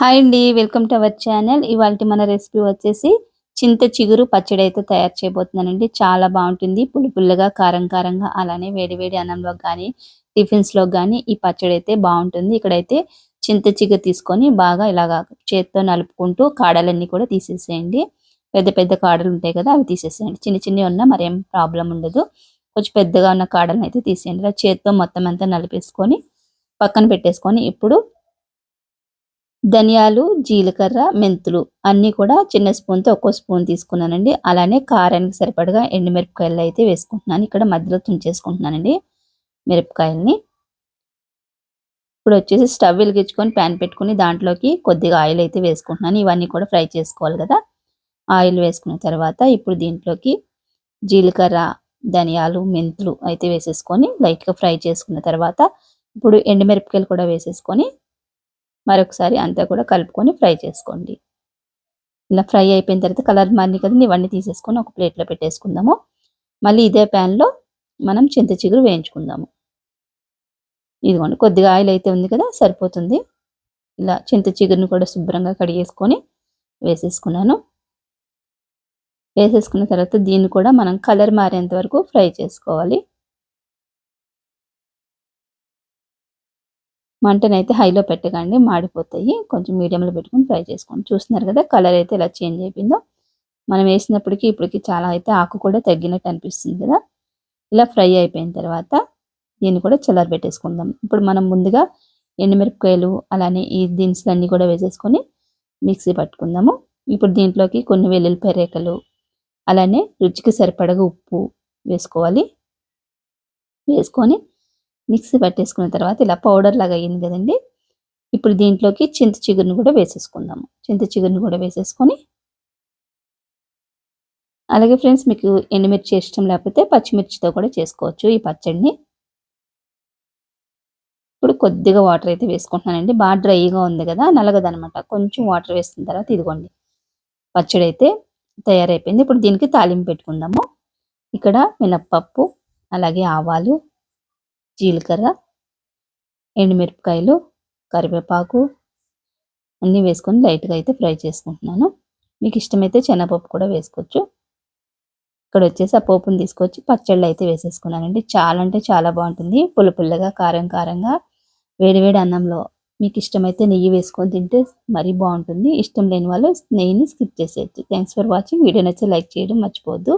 Hi అండి welcome to our channel. ఇవాళ మన రెసిపీ వచ్చేసి చింత చిగురు పచ్చడి అయితే తయారు చేయబోతున్నానండి. చాలా బాగుంటుంది. పుల్ల పుల్లగా కారం కారంగా అలానే వేడివేడి అన్నంలో కానీ టిఫిన్స్లో కానీ ఈ పచ్చడి అయితే బాగుంటుంది. ఇక్కడైతే చింత చిగురు తీసుకొని బాగా ఇలాగా చేత్తో నలుపుకుంటూ కాడలన్నీ కూడా తీసేసేయండి. పెద్ద పెద్ద కాడలు ఉంటాయి కదా అవి తీసేసేయండి. చిన్న చిన్నవి ఉన్నా మరేం ప్రాబ్లం ఉండదు. కొంచెం పెద్దగా ఉన్న కాడలను అయితే తీసేయండి. ఇలా చేత్తో మొత్తం అంతా నలిపేసుకొని పక్కన పెట్టేసుకొని ఇప్పుడు ధనియాలు జీలకర్ర మెంతులు అన్నీ కూడా చిన్న స్పూన్తో ఒక్కో స్పూన్ తీసుకున్నానండి. అలానే కారానికి సరిపడగా ఎండుమిరపకాయలు అయితే వేసుకుంటున్నాను. ఇక్కడ మధ్యలో తుంచేసుకుంటున్నానండి మిరపకాయల్ని. ఇప్పుడు వచ్చేసి స్టవ్ వెలిగించుకొని ప్యాన్ పెట్టుకుని దాంట్లోకి కొద్దిగా ఆయిల్ అయితే వేసుకుంటున్నాను. ఇవన్నీ కూడా ఫ్రై చేసుకోవాలి కదా. ఆయిల్ వేసుకున్న తర్వాత ఇప్పుడు దీంట్లోకి జీలకర్ర ధనియాలు మెంతులు అయితే వేసేసుకొని లైట్గా ఫ్రై చేసుకున్న తర్వాత ఇప్పుడు ఎండుమిరపకాయలు కూడా వేసేసుకొని మరొకసారి అంతా కూడా కలుపుకొని ఫ్రై చేసుకోండి. ఇలా ఫ్రై అయిపోయిన తర్వాత కలర్ మారిన కదా ఇవన్నీ తీసేసుకొని ఒక ప్లేట్లో పెట్టేసుకుందాము. మళ్ళీ ఇదే ప్యాన్లో మనం చింత చిగురు వేయించుకుందాము. ఇదిగోండి కొద్దిగా ఆయిల్ అయితే ఉంది కదా సరిపోతుంది. ఇలా చింత చిగురుని కూడా శుభ్రంగా కడిగేసుకొని వేసేసుకున్నాను. వేసేసుకున్న తర్వాత దీన్ని కూడా మనం కలర్ మారేంత వరకు ఫ్రై చేసుకోవాలి. మంటనైతే హైలో పెట్టకండి మాడిపోతాయి. కొంచెం మీడియంలో పెట్టుకొని ఫ్రై చేసుకోండి. చూస్తున్నారు కదా కలర్ అయితే ఇలా చేంజ్ అయిపోయిందో. మనం వేసినప్పటికీ ఇప్పటికి చాలా అయితే ఆకు కూడా తగ్గినట్టు అనిపిస్తుంది కదా. ఇలా ఫ్రై అయిపోయిన తర్వాత దీన్ని కూడా చిల్లర పెట్టేసుకుందాం. ఇప్పుడు మనం ముందుగా ఎండుమిరపకాయలు అలానే ఈ దినుసులన్నీ కూడా వేసేసుకొని మిక్సీ పట్టుకుందాము. ఇప్పుడు దీంట్లోకి కొన్ని వెల్లుల్లిపాయ రేఖలు అలానే రుచికి సరిపడగా ఉప్పు వేసుకోవాలి. వేసుకొని మిక్సీ పట్టేసుకున్న తర్వాత ఇలా పౌడర్ లాగా అయ్యింది కదండి. ఇప్పుడు దీంట్లోకి చింత చిగురుని కూడా వేసేసుకుందాము. చింత చిగురుని కూడా వేసేసుకొని అలాగే ఫ్రెండ్స్ మీకు ఎండుమిర్చి ఇష్టం లేకపోతే పచ్చిమిర్చితో కూడా చేసుకోవచ్చు ఈ పచ్చడిని. ఇప్పుడు కొద్దిగా వాటర్ అయితే వేసుకుంటున్నానండి. బాగా డ్రైగా ఉంది కదా నలగదనమాట. కొంచెం వాటర్ వేసిన తర్వాత ఇదిగోండి. పచ్చడి అయితే తయారైపోయింది. ఇప్పుడు దీనికి తాలింపు పెట్టుకుందాము. ఇక్కడ మినప్పప్పు అలాగే ఆవాలు జీలకర్ర ఎండుమిరపకాయలు కరివేపాకు అన్నీ వేసుకొని లైట్గా అయితే ఫ్రై చేసుకుంటున్నాను. మీకు ఇష్టమైతే శనగపప్పు కూడా వేసుకోవచ్చు. ఇక్కడ వచ్చేసి ఆ పోపుని తీసుకొచ్చి పచ్చళ్ళు అయితే వేసేసుకున్నానండి. చాలా అంటే చాలా బాగుంటుంది. పుల్ల పుల్లగా కారం కారంగా వేడివేడి అన్నంలో మీకు ఇష్టమైతే నెయ్యి వేసుకొని తింటే మరీ బాగుంటుంది. ఇష్టం లేని వాళ్ళు నెయ్యిని స్కిప్ చేసేయచ్చు. థ్యాంక్స్ ఫర్ వాచింగ్ వీడియో నచ్చి లైక్ చేయడం మర్చిపోవద్దు.